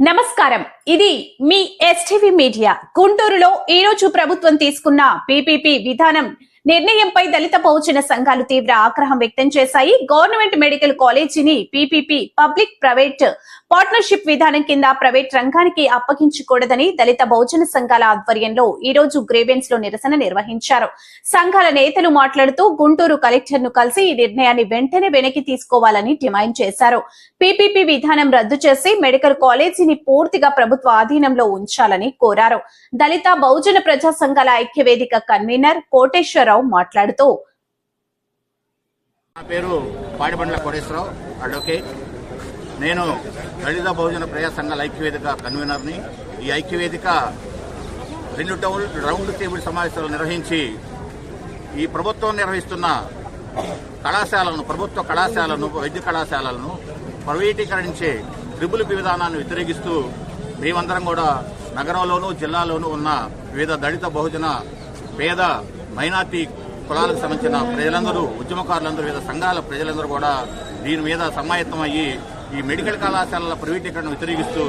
నమస్కారం. ఇది మీ STV media గుంటూరులో ఈ రోజు ప్రభుత్వం తీసుకున్న పీపీపీ విధానం. నిర్ణయంపై దళిత బహుజన సంఘాలు తీవ్ర ఆగ్రహం వ్యక్తం చేశాయి. గవర్నమెంట్ మెడికల్ కాలేజీని పీపీపీ పబ్లిక్ ప్రైవేట్ పార్ట్నర్షిప్ విధానం కింద ప్రైవేట్ రంగానికి అప్పగించకూడదని దళిత బహుజన సంఘాల ఆధ్వర్యంలో ఈ రోజు గ్రేవెన్స్లో నిరసన నిర్వహించారు. సంఘాల నేతలు మాట్లాడుతూ గుంటూరు కలెక్టర్ను కలిసి ఈ నిర్ణయాన్ని వెంటనే వెనక్కి తీసుకోవాలని డిమాండ్ చేశారు. పీపీపీ విధానం రద్దు చేసి మెడికల్ కాలేజీని పూర్తిగా ప్రభుత్వ ఆధీనంలో ఉంచాలని కోరారు. దళిత బహుజన ప్రజా సంఘాల ఐక్యవేదిక కన్వీనర్ కోటేశ్వరరావు మాట్లాడుతూ నా పేరు పాడిబండ్ల కోటేశ్వరరావు అడ్వకేట్ నేను దళిత బహుజన ప్రజా సంఘాల ఐక్యవేదిక కన్వీనర్ని. ఈ ఐక్యవేదిక రెండు టౌన్ రౌండ్ టేబుల్ సమావేశాలు నిర్వహించి ఈ ప్రభుత్వం నిర్వహిస్తున్న కళాశాలను ప్రభుత్వ కళాశాలను వైద్య కళాశాలలను ప్రైవేటీకరించే ట్రిపుల్ విధానాన్ని వ్యతిరేకిస్తూ మేమందరం కూడా నగరంలోనూ జిల్లాలోనూ ఉన్న వివిధ దళిత బహుజన పేద మైనార్టీ కులాలకు సంబంధించిన ప్రజలందరూ ఉద్యమకారులందరూ వివిధ సంఘాల ప్రజలందరూ కూడా దీని మీద సమాయత్తమయ్యి ఈ మెడికల్ కళాశాలల ప్రైవేటీకరణను వ్యతిరేకిస్తూ